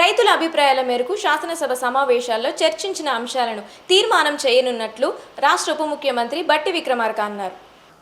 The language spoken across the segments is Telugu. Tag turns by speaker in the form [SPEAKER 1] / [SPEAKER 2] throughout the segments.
[SPEAKER 1] రైతుల అభిప్రాయాల మేరకు శాసనసభ సమావేశాల్లో చర్చించిన అంశాలను తీర్మానం చేయనున్నట్లు రాష్ట్ర ఉప ముఖ్యమంత్రి బట్టి విక్రమార్క అన్నారు.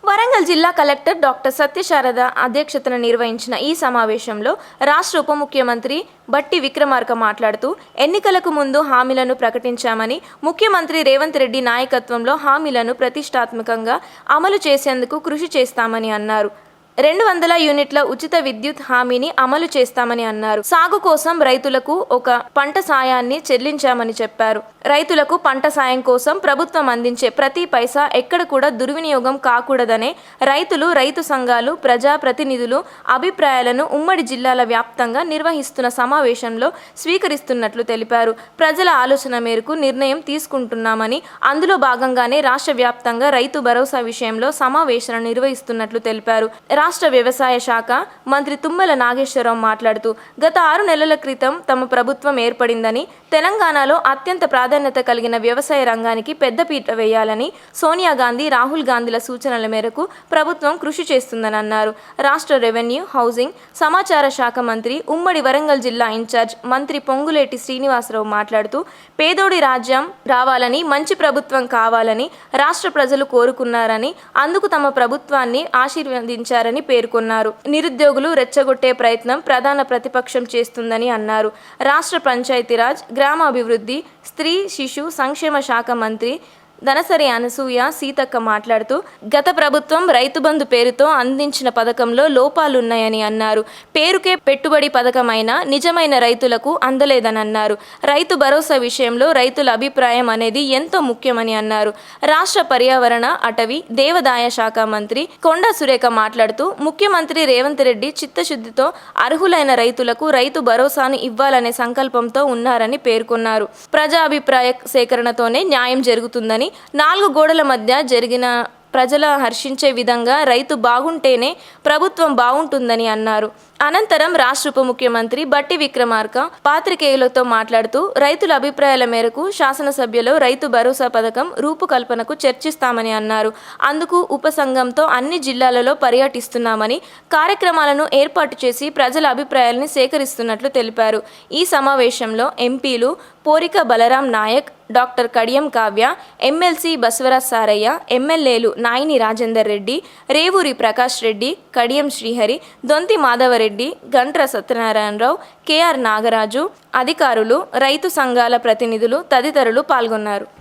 [SPEAKER 1] వరంగల్ జిల్లా కలెక్టర్ డాక్టర్ సత్యశారద అధ్యక్షతన నిర్వహించిన ఈ సమావేశంలో రాష్ట్ర ఉప ముఖ్యమంత్రి బట్టి విక్రమార్క మాట్లాడుతూ ఎన్నికలకు ముందు హామీలను ప్రకటించామని ముఖ్యమంత్రి రేవంత్ రెడ్డి నాయకత్వంలో హామీలను ప్రతిష్టాత్మకంగా అమలు చేసేందుకు కృషి చేస్తామని అన్నారు. రెండు వందల యూనిట్ల ఉచిత విద్యుత్ హామీని అమలు చేస్తామని అన్నారు. సాగు కోసం రైతులకు ఒక పంట సాయాన్ని చెల్లించామని చెప్పారు. రైతులకు పంట సాయం కోసం ప్రభుత్వం అందించే ప్రతి పైసా ఎక్కడ కూడా దుర్వినియోగం కాకూడదనే రైతులు రైతు సంఘాలు ప్రజా ప్రతినిధులు అభిప్రాయాలను ఉమ్మడి జిల్లాల వ్యాప్తంగా నిర్వహిస్తున్న సమావేశంలో స్వీకరిస్తున్నట్లు తెలిపారు. ప్రజల ఆలోచన మేరకు నిర్ణయం తీసుకుంటున్నామని అందులో భాగంగానే రాష్ట్ర వ్యాప్తంగా రైతు భరోసా విషయంలో సమావేశాలను నిర్వహిస్తున్నట్లు తెలిపారు. రాష్ట్ర వ్యవసాయ శాఖ మంత్రి తుమ్మల నాగేశ్వరరావు మాట్లాడుతూ గత ఆరు నెలల క్రితం తమ ప్రభుత్వం ఏర్పడిందని తెలంగాణలో అత్యంత ప్రాధాన్యత కలిగిన వ్యవసాయ రంగానికి పెద్దపీట వేయాలని సోనియా గాంధీ రాహుల్ గాంధీల సూచనల మేరకు ప్రభుత్వం కృషి చేస్తుందని అన్నారు. రాష్ట్ర రెవెన్యూ హౌసింగ్ సమాచార శాఖ మంత్రి ఉమ్మడి వరంగల్ జిల్లా ఇన్ఛార్జ్ మంత్రి పొంగులేటి శ్రీనివాసరావు మాట్లాడుతూ పేదోడి రాజ్యం రావాలని మంచి ప్రభుత్వం కావాలని రాష్ట్ర ప్రజలు కోరుకున్నారని అందుకు తమ ప్రభుత్వాన్ని ఆశీర్వదించారని పేర్కొన్నారు. నిరుద్యోగులు రెచ్చగొట్టే ప్రయత్నం ప్రధాన ప్రతిపక్షం చేస్తుందని అన్నారు. రాష్ట్ర పంచాయతీరాజ్ గ్రామాభివృద్ధి స్త్రీ శిశు సంక్షేమ శాఖ మంత్రి దనసరి అనసూయ సీతక్క మాట్లాడుతూ గత ప్రభుత్వం రైతు బంధు పేరుతో అందించిన పథకంలో లోపాలున్నాయని అన్నారు. పేరుకే పెట్టుబడి పథకమైన నిజమైన రైతులకు అందలేదని అన్నారు రైతు భరోసా విషయంలో రైతుల అభిప్రాయం అనేది ఎంతో ముఖ్యమని అన్నారు. రాష్ట్ర పర్యావరణ అటవీ దేవదాయ శాఖ మంత్రి కొండా సురేఖ మాట్లాడుతూ ముఖ్యమంత్రి రేవంత్ రెడ్డి చిత్తశుద్ధితో అర్హులైన రైతులకు రైతు భరోసాను ఇవ్వాలనే సంకల్పంతో ఉన్నారని పేర్కొన్నారు. ప్రజాభిప్రాయ సేకరణతోనే న్యాయం జరుగుతుందని నాలుగు గోడల మధ్య జరిగిన ప్రజల హర్షించే విధంగా రైతు బాగుంటేనే ప్రభుత్వం బాగుంటుందని అన్నారు. అనంతరం రాష్ట్ర ఉప ముఖ్యమంత్రి బట్టి విక్రమార్క పాత్రికేయులతో మాట్లాడుతూ రైతుల అభిప్రాయాల మేరకు శాసనసభ్యులు రైతు భరోసా పథకం రూపకల్పనకు చర్చిస్తామని అన్నారు. అందుకు ఉపసంఘంతో అన్ని జిల్లాలలో పర్యటిస్తున్నామని కార్యక్రమాలను ఏర్పాటు చేసి ప్రజల అభిప్రాయాలను సేకరిస్తున్నట్లు తెలిపారు. ఈ సమావేశంలో ఎంపీలు పోరిక బలరాం నాయక్ డాక్టర్ కడియం కావ్య ఎమ్మెల్సీ బసవరాజ్ సారయ్య ఎమ్మెల్యేలు నాయిని రాజేందర్ రెడ్డి రేవూరి ప్రకాష్ రెడ్డి కడియం శ్రీహరి దొంతి మాధవరెడ్డి గంట్ర సత్యనారాయణరావు కెఆర్ నాగరాజు అధికారులు రైతు సంఘాల ప్రతినిధులు తదితరులు పాల్గొన్నారు.